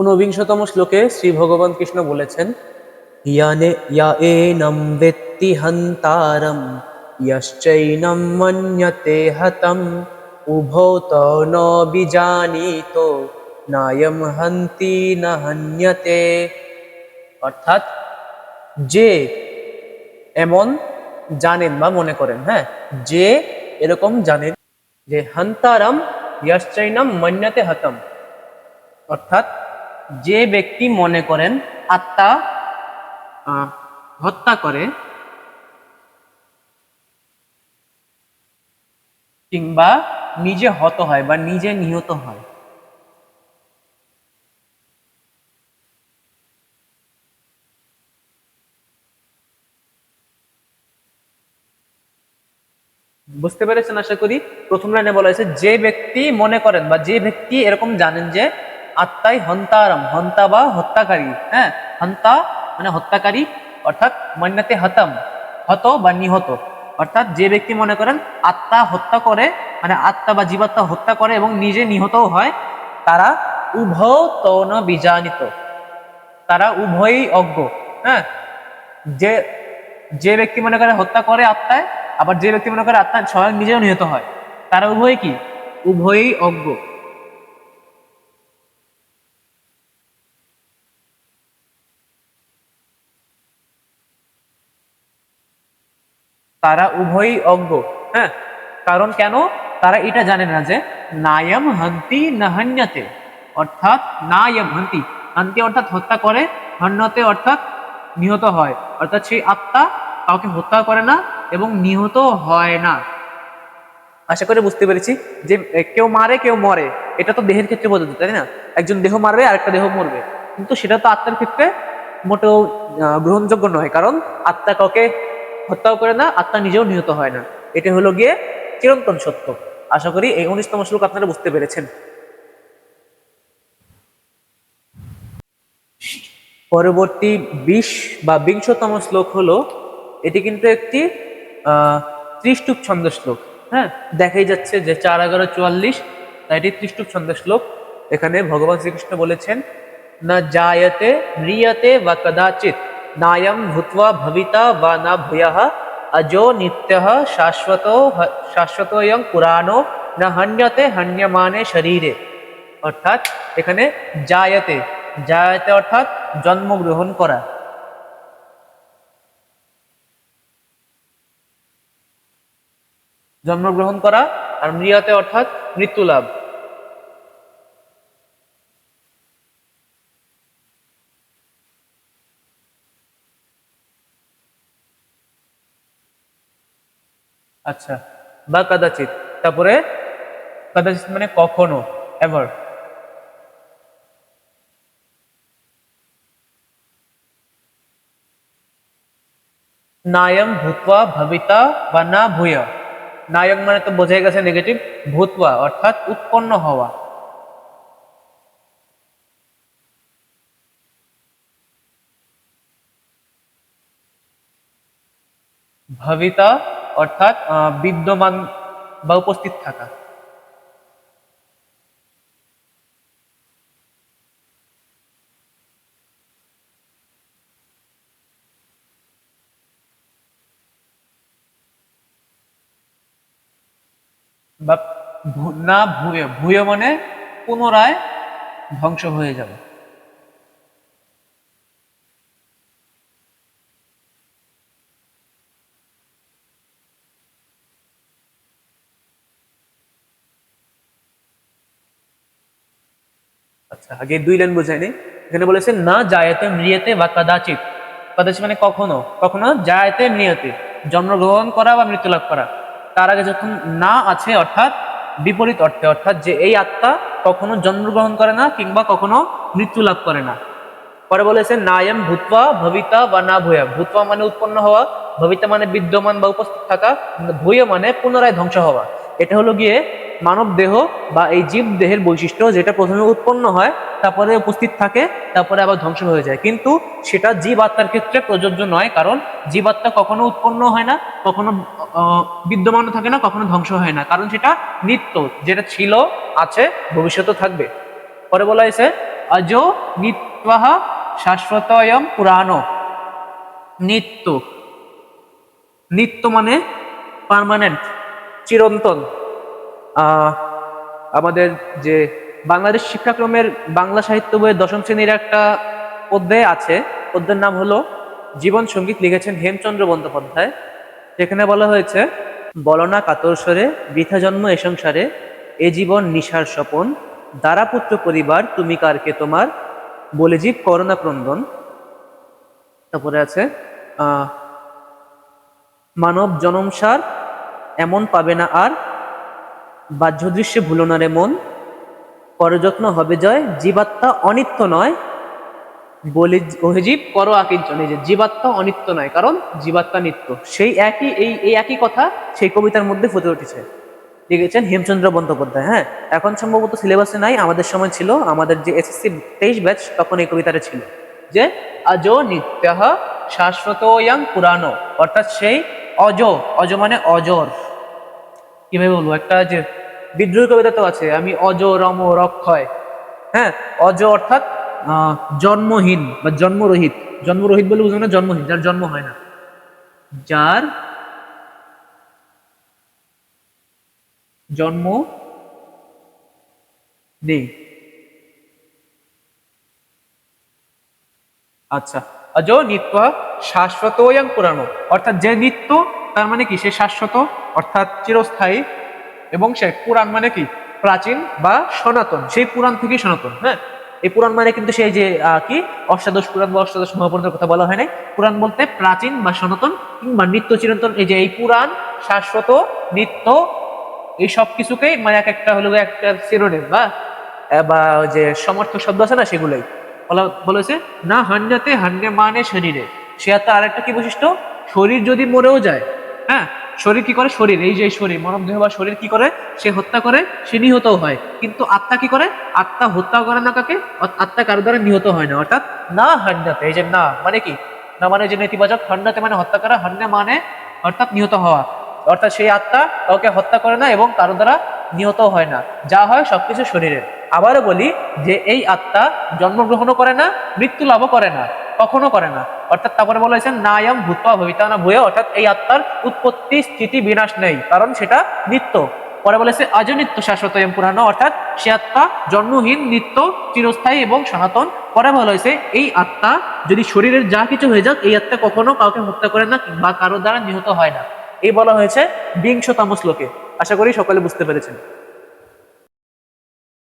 ঊনবিংশতম শ্লোকে শ্রী ভগবান কৃষ্ণ বলেছেন, ইয়ানে ইয়া হন্তারম মন্যতে হতম উভৌ ত ন নায়ম হন্তি ন হন্যতে অর্থাৎ যে এমন জানেন বা মনে করেন হ্যাঁ যে এরকম জানেন যে হন্তারম, ইয়াশ্চৈনম মন্যতে হতম। অর্থাৎ যে ব্যক্তি মনে করেন আত্মা হত্যা করে কিংবা নিজে হত হয় বা নিজে নিহত হয়। বুঝতে পেরেছেন আশা করি? প্রথম লাইনে বলা হয়েছে, যে ব্যক্তি মনে করেন বা যে ব্যক্তি এরকম জানেন যে আত্মাই হন্তারম, হন্তা বা হত্যাকারী হ্যাঁ? হন্তা মানে হত্যাকারী, অর্থাৎ মন্যাতে হতম, হত বা নিহত। অর্থাৎ যে ব্যক্তি মনে করেন আত্মা হত্যা করে মানে আত্মা বা জীবাত্মা হত্যা করে এবং নিজে নিহতও হয়, তারা উভয় তৌন বীজানিত। তারা উভয়ই অজ্ঞ হ্যাঁ? যে যে ব্যক্তি মনে করে হত্যা করে আত্মায়, আবার যে ব্যক্তি মনে করে আত্মা স্বয়ং নিজেও নিহত হয়, তারা উভয়ই কি? উভয়ই অজ্ঞ। তারা উভয়ই অজ্ঞ হ্যাঁ? কারণ কেন? তারা এটা জানে না যে নায়ম হন্তি নাহান্যতে, অর্থাৎ নায়ম হন্তি। হান্তি অর্থাৎ হত্যা করে, হন্যতে অর্থাৎ নিহত হয়। অর্থাৎ সেই আত্মা কাউকে হত্যা করে না এবং নিহত হয় না। আশা করে বুঝতে পেরেছি যে কেউ মারে, কেউ মরে, এটা তো দেহের ক্ষেত্রে বোঝা তাই না? একজন দেহ মারবে আর একটা দেহ মরবে। কিন্তু সেটা তো আত্মার ক্ষেত্রে মোটেও গ্রহণযোগ্য নয়, কারণ আত্মা কাউকে হত্যাও করে না, আত্মা নিজেও নিহত হয় না। এটা হলো গিয়ে চিরন্তন সত্য। আশা করি এই উনিশতম শ্লোক আপনারা বুঝতে পেরেছেন। পরবর্তী বিশ বা বিংশতম শ্লোক হলো, এটি কিন্তু একটি ত্রিষ্টুপ ছন্দ শ্লোক। হ্যাঁ দেখাই যাচ্ছে যে চার এগারো চুয়াল্লিশ, তাই এটি ত্রিষ্টুপ ছন্দ শ্লোক। এখানে ভগবান শ্রীকৃষ্ণ বলেছেন, না জায়তে ম্রিয়তে বা কদাচিৎ। নায়ম ভূত্বা ভবিতা বা না ভূয়ঃ অজো নিত্য শাশ্বত শাশ্বতয়ং পুরাণো না হন্যতে হন্যমানে শরীরে অর্থাৎ এখানে জায়তে জায়তে অর্থাৎ জন্মগ্রহণ করা জন্মগ্রহণ করা আর মৃয়াতে অর্থাৎ মৃত্যু লাভ আচ্ছা বা কদাচিৎ। তারপরে, কদাচিৎ মানে কখনো এভার নায়ম ভূতবা ভবিতা বা না ভূয়। নায়ম মানে তো বোঝাই গেছে নেগেটিভ ভূতবা, অর্থাৎ উৎপন্ন হওয়া। ভবিতা অর্থাৎ বিদ্যমান বা উপস্থিত থাকা। বা না ভূয় ভূয় মানে পুনরায় ধ্বংস হয়ে যাবে। আচ্ছা আগে দুই লাইন বোঝাই নেই। এখানে বলেছে, না জায়তে মৃয়তে বা কদাচিৎ। কদাচিৎ মানে কখনো কখনো জায়তে মৃয়তে। জন্মগ্রহণ করা বা মৃত্যু লাভ করা। তার আগে যখন না আছে, অর্থাৎ বিপরীত অর্থে, অর্থাৎ যে এই আত্মা কখনো জন্মগ্রহণ করে না, কিংবা কখনো মৃত্যু লাভ করে না। পরে বলেছে, নায়ম ভূতবা ভবিতা বা না ভূয়া। ভূতবা মানে উৎপন্ন হওয়া, ভবিতা মানে বিদ্যমান বা উপস্থিত থাকা, ভূয় মানে পুনরায় ধ্বংস হওয়া। এটা হলো গিয়ে মানব দেহ বা এই জীব দেহের বৈশিষ্ট্য যেটা প্রথমে উৎপন্ন হয় তারপরে উপস্থিত থাকে তারপরে আবার ধ্বংস হয়ে যায়। কিন্তু সেটা জীব আত্মার ক্ষেত্রে প্রযোজ্য নয় কারণ জীবাত্মা কখনো উৎপন্ন হয় না কখনো আহ, বিদ্যমানও থাকে না কখনো ধ্বংস হয় না। কারণ সেটা নিত্য যেটা ছিল আছে ভবিষ্যতে থাকবে। পরে বলা হয়েছে অজো নিত্যহ শাশ্বতয়ম পুরাণ। নিত্য। নিত্য মানে পার্মানেন্ট চিরন্তন। আমাদের যে বাংলাদেশ শিক্ষাক্রমের বাংলা সাহিত্য বইয়ের দশম শ্রেণির একটা অধ্যায় আছে। অধ্যায়ের নাম হলো জীবন সংগীত লিখেছেন হেমচন্দ্র বন্দ্যোপাধ্যায়। সেখানে বলা হয়েছে বলনা কাতর স্বরে, বৃথা জন্ম এ সংসারে, এ জীবন নিশার স্বপন দ্বারাপুত্র পরিবার, তুমি কারকে তোমার? বলে জীব করোনা ক্রন্দন। তারপরে আছে মানব জনমসার এমন পাবে না আর বাহ্য দৃশ্যে ভুলো না রে মন। পরযত্ন হবে জয়, জীবাত্মা অনিত্য নয়। বলে অভিজীব করো আকিঞ্চন যে জীবাত্মা অনিত্য নয়, কারণ জীবাত্মা নিত্য। সেই একই, এই এই একই কথা সেই কবিতার মধ্যে ফুটে উঠেছে। লিখেছেন হেমচন্দ্র বন্দ্যোপাধ্যায় হ্যাঁ? এখন সম্ভবত সিলেবাসে নাই, আমাদের সময় ছিল, আমাদের যে এসএসসি তেইশ ব্যাচ তখন এই কবিতাটা ছিল। যে অজো নিত্য শাশ্বতয়াং পুরানো অর্থাৎ সেই অজ অজ মানে অজর। কীভাবে বলব? একটা যে বিদ্রোহী কবিতা তো আছে, আমি অজ রম রক্ষয়। হ্যাঁ অজ অর্থাৎ জন্মহীন বা জন্মরহিত। জন্মরহিত বলে বুঝব না জন্মহীন, যার জন্ম হয় না। যার জন্ম নেই। আচ্ছা অজ নিত্য শাশ্বতয়াং পুরানো অর্থাৎ যে নিত্য, তার মানে কি? সে শাশ্বত অর্থাৎ চিরস্থায়ী এবং সে পুরাণ মানে কি? প্রাচীন বা সনাতন। সেই পুরাণ থেকেই সনাতন হ্যাঁ? এই পুরাণ মানে কিন্তু সেই যে কি? অষ্টাদশ পুরাণ বা অষ্টাদশ মহাপুরাণের কথা বলা হয় নাই। পুরাণ বলতে প্রাচীন বা সনাতন কিংবা নিত্য চিরন্তন। এই যে, এই পুরাণ, শাশ্বত, নিত্য, এই সব কিছুকেই মানে এক একটা হলো একটা সিরোনিম বা বা যে সমর্থক শব্দ আছে না সেগুলোই? বলা বলেছে না হান্যাতে হান্যে মানে শরীরে। সে তার আরেকটা কি বৈশিষ্ট্য? শরীর যদি মরেও যায় হ্যাঁ? শরীর কি করে? শরীর, এই যে শরীর মানব দেহ বা শরীর কি করে? সে হত্যা করে, সে নিহতও হয়। কিন্তু আত্মা কি করে? আত্মা হত্যা করে না কাকে? আত্মা কারও দ্বারা নিহত হয় না। অর্থাৎ না হান্যাতে এই যে না মানে কি? না মানে যে নেতিবাচক হান্যাতে মানে হত্যা করা হান্যা মানে অর্থাৎ নিহত হওয়া। অর্থাৎ সেই আত্মা কাউকে হত্যা করে না এবং কারও দ্বারা নিহত হয় না। যা হয় সবকিছু শরীরের। আবারও বলি যে এই আত্মা জন্মগ্রহণও করে না মৃত্যু লাভও করে না। কখনো করে না। অর্থাৎ তারপরে বলা হয়েছে, নায়াম ভূতবা ভবিতা না ভূয়ে, অর্থাৎ এই আত্মার উৎপত্তি, স্থিতি, বিনাশ নেই, কারণ সেটা নিত্য। পরে বলেছে অজনিত্য শাশ্বত এম পুরানো অর্থাৎ সে আত্মা জন্মহীন, নিত্য, চিরস্থায়ী এবং সনাতন। পরে বলা হয়েছে, এই আত্মা যদি শরীরের যা কিছু হয়ে যাক, এই আত্মা কখনো কাউকে হত্যা করে না বা কারও দ্বারা নিহত হয় না। এই বলা হয়েছে বিংশতম শ্লোকে। আশা করি সকলে বুঝতে পেরেছেন।